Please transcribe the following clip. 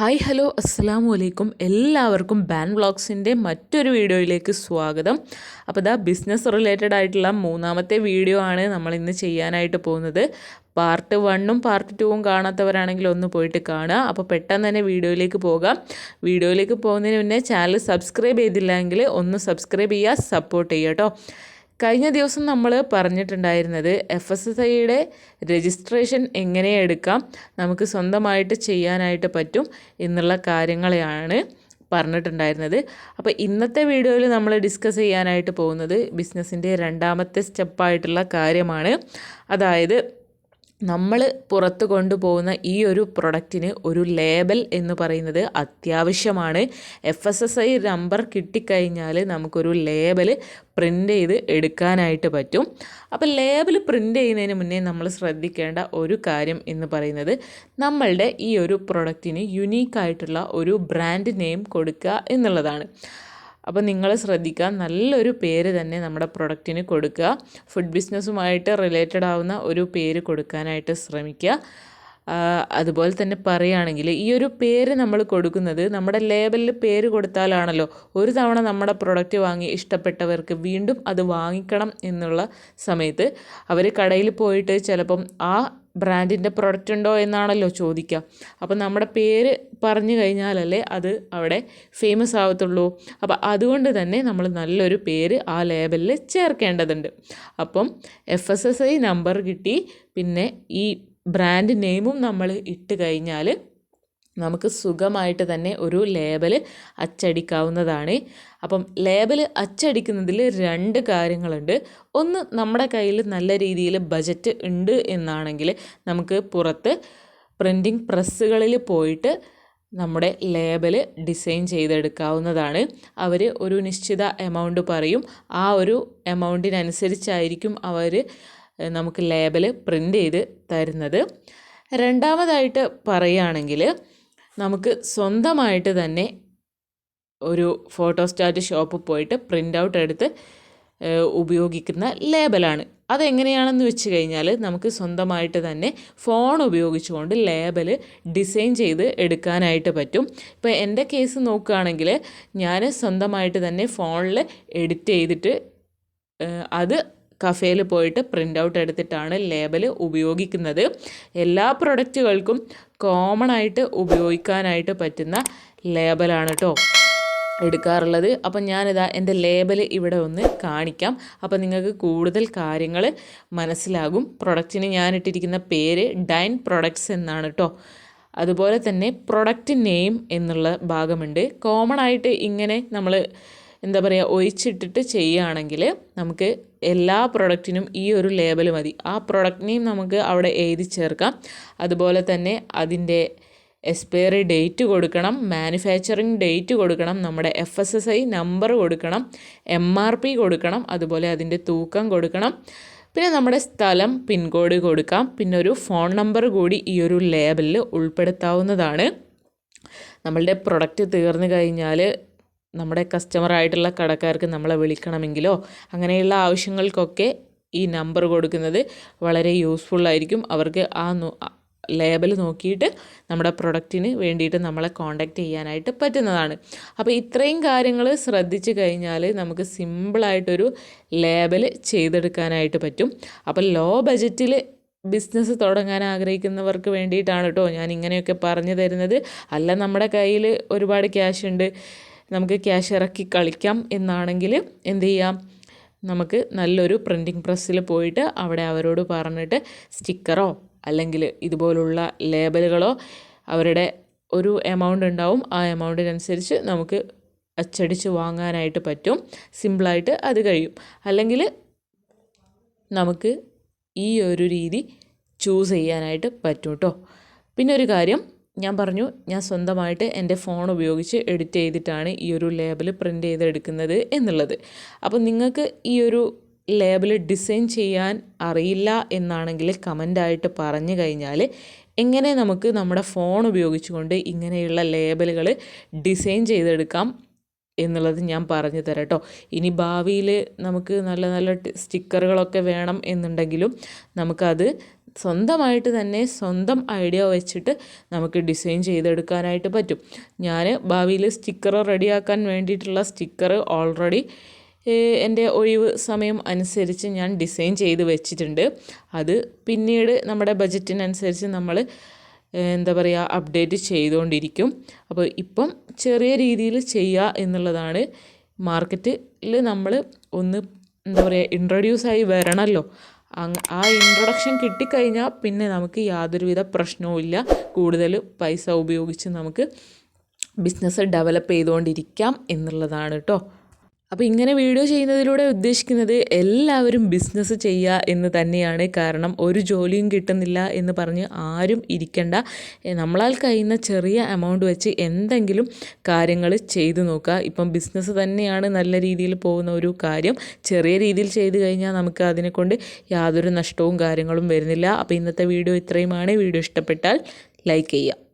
Hi hello അസ്സാം വലൈക്കും എല്ലാവർക്കും ബാൻ വ്ളോഗ്സിന്റെ മറ്റൊരു വീഡിയോയിലേക്ക് സ്വാഗതം. അപ്പോൾ ഇതാ ബിസിനസ് റിലേറ്റഡ് ആയിട്ടുള്ള മൂന്നാമത്തെ വീഡിയോ ആണ് നമ്മൾ ഇന്ന് ചെയ്യാനായിട്ട് പോകുന്നത്. പാർട്ട് വണ്ണും പാർട്ട് ടുവും കാണാത്തവരാണെങ്കിൽ ഒന്ന് പോയിട്ട് കാണുക. അപ്പോൾ പെട്ടെന്ന് തന്നെ വീഡിയോയിലേക്ക് പോകാം. വീഡിയോയിലേക്ക് പോകുന്നതിന് മുന്നേ ചാനൽ സബ്സ്ക്രൈബ് ചെയ്തില്ലെങ്കിൽ ഒന്ന് സബ്സ്ക്രൈബ് ചെയ്യുക സപ്പോർട്ട് ചെയ്യുക കേട്ടോ. കഴിഞ്ഞ ദിവസം നമ്മൾ പറഞ്ഞിട്ടുണ്ടായിരുന്നത് എഫ് എസ് എസ് ഐയുടെ രജിസ്ട്രേഷൻ എങ്ങനെ എടുക്കാം നമുക്ക് സ്വന്തമായിട്ട് ചെയ്യാനായിട്ട് പറ്റും എന്നുള്ള കാര്യങ്ങളെയാണ് പറഞ്ഞിട്ടുണ്ടായിരുന്നത്. അപ്പോൾ ഇന്നത്തെ വീഡിയോയിൽ നമ്മൾ ഡിസ്കസ് ചെയ്യാനായിട്ട് പോകുന്നത് ബിസിനസ്സിന്റെ രണ്ടാമത്തെ സ്റ്റെപ്പായിട്ടുള്ള കാര്യമാണ്. അതായത് നമ്മൾ പുറത്ത് കൊണ്ടുപോകുന്ന ഈ ഒരു പ്രൊഡക്റ്റിന് ഒരു ലേബൽ എന്ന് പറയുന്നത് അത്യാവശ്യമാണ്. F S S I number കിട്ടിക്കഴിഞ്ഞാൽ നമുക്കൊരു ലേബൽ പ്രിന്റ് ചെയ്ത് എടുക്കാനായിട്ട് പറ്റും. അപ്പോൾ ലേബൽ പ്രിന്റ് ചെയ്യുന്നതിന് മുന്നേ നമ്മൾ ശ്രദ്ധിക്കേണ്ട ഒരു കാര്യം എന്ന് പറയുന്നത് നമ്മളുടെ ഈ ഒരു പ്രൊഡക്റ്റിന് യുണീക്കായിട്ടുള്ള ഒരു ബ്രാൻഡ് നെയിം കൊടുക്കുക എന്നുള്ളതാണ്. അപ്പോൾ നിങ്ങൾ ശ്രദ്ധിക്കുക. നല്ലൊരു പേര് തന്നെ നമ്മുടെ പ്രൊഡക്റ്റിന് കൊടുക്കുക. ഫുഡ് ബിസിനസ്സുമായിട്ട് റിലേറ്റഡ് ആവുന്ന ഒരു പേര് കൊടുക്കാനായിട്ട് ശ്രമിക്കുക. അതുപോലെ തന്നെ പറയുകയാണെങ്കിൽ ഈ ഒരു പേര് നമ്മൾ കൊടുക്കുന്നത് നമ്മുടെ ലേബലിൽ പേര് കൊടുത്താലാണല്ലോ ഒരു തവണ നമ്മുടെ പ്രൊഡക്റ്റ് വാങ്ങി ഇഷ്ടപ്പെട്ടവർക്ക് വീണ്ടും അത് വാങ്ങിക്കണം എന്നുള്ള സമയത്ത് അവർ കടയിൽ പോയിട്ട് ചിലപ്പം ആ ബ്രാൻഡിന്റെ പ്രൊഡക്റ്റ് ഉണ്ടോ എന്നാണല്ലോ ചോദിക്കുക. അപ്പം നമ്മുടെ പേര് പറഞ്ഞു കഴിഞ്ഞാലല്ലേ അത് അവിടെ ഫേമസ് ആവത്തുള്ളൂ. അപ്പം അതുകൊണ്ട് തന്നെ നമ്മൾ നല്ലൊരു പേര് ആ ലേബലിൽ ചേർക്കേണ്ടതുണ്ട്. അപ്പം F S S I number കിട്ടി. പിന്നെ ഈ ബ്രാൻഡ് നെയിമും നമ്മൾ ഇട്ട് കഴിഞ്ഞാൽ നമുക്ക് സുഖമായിട്ട് തന്നെ ഒരു ലേബൽ അച്ചടിക്കാവുന്നതാണ്. അപ്പം ലേബൽ അച്ചടിക്കുന്നതിൽ രണ്ട് കാര്യങ്ങളുണ്ട്. ഒന്ന് നമ്മുടെ കയ്യിൽ നല്ല രീതിയിൽ ബജറ്റ് ഉണ്ട് എന്നാണെങ്കിൽ നമുക്ക് പുറത്ത് പ്രിന്റിങ് പ്രസ്സുകളിൽ പോയിട്ട് നമ്മുടെ ലേബൽ ഡിസൈൻ ചെയ്തെടുക്കാവുന്നതാണ്. അവർ ഒരു നിശ്ചിത എമൗണ്ട് പറയും. ആ ഒരു എമൗണ്ടിനനുസരിച്ചായിരിക്കും അവർ നമുക്ക് ലേബൽ പ്രിന്റ് ചെയ്ത് തരുന്നത്. രണ്ടാമതായിട്ട് പറയുകയാണെങ്കിൽ നമുക്ക് സ്വന്തമായിട്ട് തന്നെ ഒരു ഫോട്ടോസ്റ്റാറ്റ് ഷോപ്പ് പോയിട്ട് പ്രിന്റ് ഔട്ട് എടുത്ത് ഉപയോഗിക്കുന്ന ലേബലാണ്. അതെങ്ങനെയാണെന്ന് വെച്ച് കഴിഞ്ഞാൽ നമുക്ക് സ്വന്തമായിട്ട് തന്നെ ഫോൺ ഉപയോഗിച്ചുകൊണ്ട് ലേബൽ ഡിസൈൻ ചെയ്ത് എടുക്കാനായിട്ട് പറ്റും. ഇപ്പോൾ എന്റെ കേസ് നോക്കുകയാണെങ്കിൽ ഞാൻ സ്വന്തമായിട്ട് തന്നെ ഫോണിൽ എഡിറ്റ് ചെയ്തിട്ട് അത് കഫേയിൽ പോയിട്ട് പ്രിന്റ് ഔട്ട് എടുത്തിട്ടാണ് ലേബൽ ഉപയോഗിക്കുന്നത്. എല്ലാ പ്രൊഡക്റ്റുകൾക്കും കോമൺ ആയിട്ട് ഉപയോഗിക്കാനായിട്ട് പറ്റുന്ന ലേബലാണ് കേട്ടോ എടുക്കാറുള്ളത്. അപ്പം ഞാനിതാ എന്റെ ലേബൽ ഇവിടെ ഒന്ന് കാണിക്കാം. അപ്പം നിങ്ങൾക്ക് കൂടുതൽ കാര്യങ്ങൾ മനസ്സിലാകും. പ്രൊഡക്റ്റിന് ഞാൻ ഇട്ടിരിക്കുന്ന പേര് ഡൈൻ പ്രൊഡക്ട്സ് എന്നാണ് കേട്ടോ അതുപോലെ തന്നെ പ്രൊഡക്റ്റ് നെയിം എന്നുള്ള ഭാഗമുണ്ട്. കോമൺ ആയിട്ട് ഇങ്ങനെ നമ്മൾ എന്താ പറയുക ഒഴിച്ചിട്ടിട്ട് ചെയ്യുകയാണെങ്കിൽ നമുക്ക് എല്ലാ പ്രൊഡക്റ്റിനും ഈ ഒരു ലേബൽ മതി. ആ പ്രൊഡക്റ്റ് നെയിം നമുക്ക് അവിടെ എഴുതി ചേർക്കാം. അതുപോലെ തന്നെ അതിന്റെ എക്സ്പയറി ഡേറ്റ് കൊടുക്കണം മാനുഫാക്ചറിങ് ഡേറ്റ് കൊടുക്കണം നമ്മുടെ F S S I number കൊടുക്കണം എം ആർ പി കൊടുക്കണം അതുപോലെ അതിന്റെ തൂക്കം കൊടുക്കണം. പിന്നെ നമ്മുടെ സ്ഥലം പിൻകോഡ് കൊടുക്കാം. പിന്നെ ഒരു ഫോൺ നമ്പർ കൂടി ഈ ഒരു ലേബലിൽ ഉൾപ്പെടുത്താവുന്നതാണ്. നമ്മളുടെ പ്രൊഡക്റ്റ് തീർന്നു കഴിഞ്ഞാൽ നമ്മുടെ കസ്റ്റമറായിട്ടുള്ള കടക്കാർക്ക് നമ്മളെ വിളിക്കണമെങ്കിലോ അങ്ങനെയുള്ള ആവശ്യങ്ങൾക്കൊക്കെ ഈ നമ്പർ കൊടുക്കുന്നത് വളരെ യൂസ്ഫുള്ളായിരിക്കും അവർക്ക് ആ ലേബൽ നോക്കിയിട്ട് നമ്മുടെ പ്രൊഡക്റ്റിന് വേണ്ടിയിട്ട് നമ്മളെ കോണ്ടാക്റ്റ് ചെയ്യാനായിട്ട് പറ്റുന്നതാണ്. അപ്പോൾ ഇത്രയും കാര്യങ്ങൾ ശ്രദ്ധിച്ചു കഴിഞ്ഞാൽ നമുക്ക് സിമ്പിളായിട്ടൊരു ലേബൽ ചെയ്തെടുക്കാനായിട്ട് പറ്റും. അപ്പോൾ ലോ ബജറ്റിൽ ബിസിനസ് തുടങ്ങാൻ ആഗ്രഹിക്കുന്നവർക്ക് വേണ്ടിയിട്ടാണ് കേട്ടോ ഞാൻ ഇങ്ങനെയൊക്കെ പറഞ്ഞു തരുന്നത്. അല്ല നമ്മുടെ കയ്യിൽ ഒരുപാട് ക്യാഷ് ഉണ്ട്. നമുക്ക് ക്യാഷ് ഇറക്കി കളിക്കാം എന്നാണെങ്കിൽ എന്ത് ചെയ്യാം? നമുക്ക് നല്ലൊരു പ്രിന്റിങ് പ്രസ്സിൽ പോയിട്ട് അവിടെ അവരോട് പറഞ്ഞിട്ട് സ്റ്റിക്കറോ അല്ലെങ്കിൽ ഇതുപോലുള്ള ലേബലുകളോ അവരുടെ ഒരു എമൗണ്ട് ഉണ്ടാവും. ആ എമൗണ്ടിനനുസരിച്ച് നമുക്ക് അച്ചടിച്ച് വാങ്ങാനായിട്ട് പറ്റും. സിമ്പിളായിട്ട് അത് കഴിയും. അല്ലെങ്കിൽ നമുക്ക് ഈ ഒരു രീതി ചൂസ് ചെയ്യാനായിട്ട് പറ്റും കേട്ടോ പിന്നെ ഒരു കാര്യം ഞാൻ പറഞ്ഞു ഞാൻ സ്വന്തമായിട്ട് എന്റെ ഫോൺ ഉപയോഗിച്ച് എഡിറ്റ് ചെയ്തിട്ടാണ് ഈ ഒരു ലേബൽ പ്രിന്റ് ചെയ്തെടുക്കുന്നത് എന്നുള്ളത്. അപ്പോൾ നിങ്ങൾക്ക് ഈ ഒരു ലേബൽ ഡിസൈൻ ചെയ്യാൻ അറിയില്ല എന്നാണെങ്കിൽ കമന്റായിട്ട് പറഞ്ഞു കഴിഞ്ഞാൽ എങ്ങനെ നമുക്ക് നമ്മുടെ ഫോൺ ഉപയോഗിച്ചുകൊണ്ട് ഇങ്ങനെയുള്ള ലേബലുകൾ ഡിസൈൻ ചെയ്തെടുക്കാം എന്നുള്ളത് ഞാൻ പറഞ്ഞു തരാം കേട്ടോ. ഇനി ഭാവിയിൽ നമുക്ക് നല്ല നല്ല സ്റ്റിക്കറുകളൊക്കെ വേണം എന്നുണ്ടെങ്കിലും നമുക്കത് സ്വന്തമായിട്ട് തന്നെ സ്വന്തം ഐഡിയ വെച്ചിട്ട് നമുക്ക് ഡിസൈൻ ചെയ്തെടുക്കാനായിട്ട് പറ്റും. ഞാൻ ഭാവിയിൽ സ്റ്റിക്കർ റെഡിയാക്കാൻ വേണ്ടിയിട്ടുള്ള സ്റ്റിക്കർ ഓൾറെഡി എന്റെ ഒഴിവ് സമയം അനുസരിച്ച് ഞാൻ ഡിസൈൻ ചെയ്ത് വെച്ചിട്ടുണ്ട്. അത് പിന്നീട് നമ്മുടെ ബജറ്റിനനുസരിച്ച് നമ്മൾ എന്താ പറയുക അപ്ഡേറ്റ് ചെയ്തുകൊണ്ടിരിക്കും അപ്പോൾ ഇപ്പം ചെറിയ രീതിയിൽ ചെയ്യുക എന്നുള്ളതാണ്. മാർക്കറ്റിൽ നമ്മൾ ഒന്ന് എന്താ പറയുക ഇൻട്രൊഡ്യൂസ് ആയി വരണമല്ലോ ആ ഇൻട്രൊഡക്ഷൻ കിട്ടിക്കഴിഞ്ഞാൽ പിന്നെ നമുക്ക് യാതൊരുവിധ പ്രശ്നവുമില്ല കൂടുതൽ പൈസ ഉപയോഗിച്ച് നമുക്ക് ബിസിനസ് ഡെവലപ്പ് ചെയ്തുകൊണ്ടിരിക്കാം എന്നുള്ളതാണ് കേട്ടോ അപ്പോൾ ഇങ്ങനെ വീഡിയോ ചെയ്യുന്നതിലൂടെ ഉദ്ദേശിക്കുന്നത് എല്ലാവരും ബിസിനസ് ചെയ്യുക എന്ന് തന്നെയാണ്. കാരണം ഒരു ജോലിയും കിട്ടുന്നില്ല എന്ന് പറഞ്ഞ് ആരും ഇരിക്കണ്ട. നമ്മളാൽ കഴിയുന്ന ചെറിയ എമൗണ്ട് വെച്ച് എന്തെങ്കിലും കാര്യങ്ങൾ ചെയ്തു നോക്കുക ഇപ്പം ബിസിനസ് തന്നെയാണ് നല്ല രീതിയിൽ പോകുന്ന ഒരു കാര്യം. ചെറിയ രീതിയിൽ ചെയ്തു കഴിഞ്ഞാൽ നമുക്ക് അതിനെക്കൊണ്ട് യാതൊരു നഷ്ടവും കാര്യങ്ങളും വരുന്നില്ല. അപ്പോൾ ഇന്നത്തെ വീഡിയോ ഇത്രയുമാണ്. വീഡിയോ ഇഷ്ടപ്പെട്ടാൽ ലൈക്ക് ചെയ്യുക